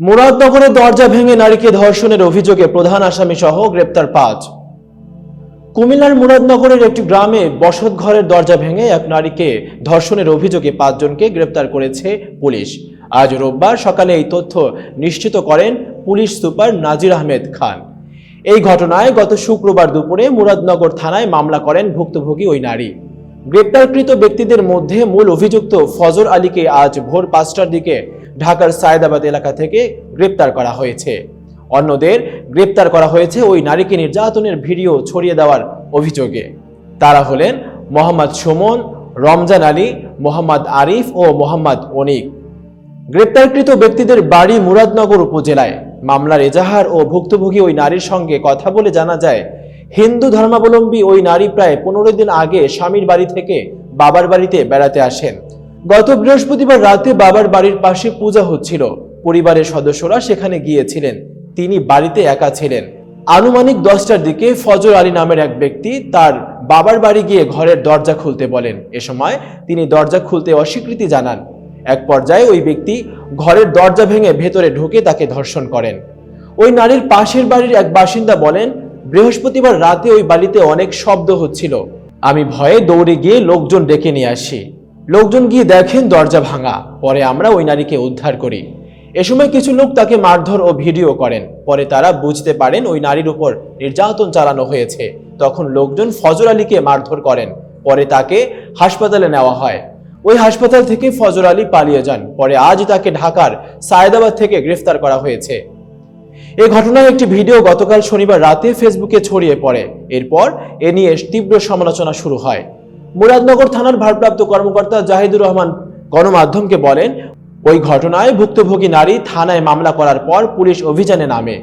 মুরাদনগরে দরজা ভেঙে নারীকে ধর্ষণের অভিযোগে প্রধান আসামি সহ গ্রেপ্তার পাঁচ। কুমিল্লার মুরাদনগরের একটি গ্রামে বসত ঘরের দরজা ভেঙে এক নারীকে ধর্ষণের অভিযোগে পাঁচজনকে গ্রেপ্তার করেছে পুলিশ। আজ রোববার সকালে এই তথ্য নিশ্চিত করেন পুলিশ সুপার নাজির আহমেদ খান। এই ঘটনায় গত শুক্রবার দুপুরে মুরাদনগর থানায় মামলা করেন ভুক্তভোগী ওই নারী। গ্রেপ্তারকৃত ব্যক্তিদের মধ্যে মূল অভিযুক্ত ফজর আলীকে আজ ভোর পাঁচটার দিকে ঢাকার সায়দাবাদ এলাকা থেকে গ্রেপ্তার করা হয়েছে। অন্যদের গ্রেপ্তার করা হয়েছে ওই নারীকে নির্যাতনের ভিডিও ছড়িয়ে দেওয়ার অভিযোগে। তারা হলেন মোহাম্মদ সুমন, রমজান আলী, মোহাম্মদ আরিফ ও মোহাম্মদ অনিক। গ্রেপ্তারকৃত ব্যক্তিদের বাড়ি মুরাদনগর উপজেলায়। মামলার এজাহার ও ভুক্তভোগী ওই নারীর সঙ্গে কথা বলে জানা যায়, হিন্দু ধর্মাবলম্বী ওই নারী প্রায় পনেরো দিন আগে স্বামীর বাড়ি থেকে বাবার বাড়িতে বেড়াতে আসেন। গত বৃহস্পতিবার রাতে বাবার বাড়ির পাশে পূজা হচ্ছিল। পরিবারের সদস্যরা সেখানে গিয়েছিলেন। তিনি বাড়িতে একা ছিলেন। আনুমানিক দশটার দিকে ফজর আলী নামের এক ব্যক্তি তার বাবার বাড়ি গিয়ে ঘরের দরজা খুলতে বলেন। এ সময় তিনি দরজা খুলতে অস্বীকৃতি জানান। এক পর্যায়ে ওই ব্যক্তি ঘরের দরজা ভেঙে ভেতরে ঢুকে তাকে ধর্ষণ করেন। ওই নারীর পাশের বাড়ির এক বাসিন্দা বলেন, বৃহস্পতিবার রাতে ওই বাড়িতে অনেক শব্দ হচ্ছিল। আমি ভয়ে দৌড়ে গিয়ে লোকজন ডেকে নিয়ে আসি। লোকজন গিয়ে দেখেন দরজা ভাঙা। পরে আমরা ওই নারীকে উদ্ধার করি। এ সময় কিছু লোক তাকে মারধর ও ভিডিও করেন। পরে তারা বুঝতে পারেন ওই নারীর উপর নির্যাতন চালানো হয়েছে। তখন লোকজন ফজর আলীকে মারধর করেন। পরে তাকে হাসপাতালে নেওয়া হয়। ওই হাসপাতাল থেকে ফজর আলী পালিয়ে যান। পরে আজ তাকে ঢাকার সায়দাবাদ থেকে গ্রেফতার করা হয়েছে। এ ঘটনার একটি ভিডিও গতকাল শনিবার রাতে ফেসবুকে ছড়িয়ে পড়ে। এরপর এ নিয়ে তীব্র সমালোচনা শুরু হয়। মুরাদনগর থানার ভারপ্রাপ্ত কর্মকর্তা জাহিদুর রহমান গণমাধ্যমকে বলেন, ওই ঘটনায় ভুক্তভোগী নারী থানায় মামলা করার পর পুলিশ অভিযানে নামে।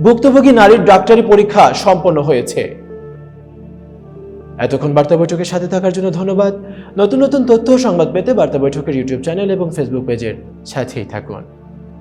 ভুক্তভোগী নারীর ডাক্তারি পরীক্ষা সম্পন্ন হয়েছে। এতক্ষণ বার্তা বৈঠকের সাথে থাকার জন্য ধন্যবাদ। নতুন নতুন তথ্য সংবাদ পেতে বার্তা বৈঠকের ইউটিউব চ্যানেল এবং ফেসবুক পেজের সাথেই থাকুন।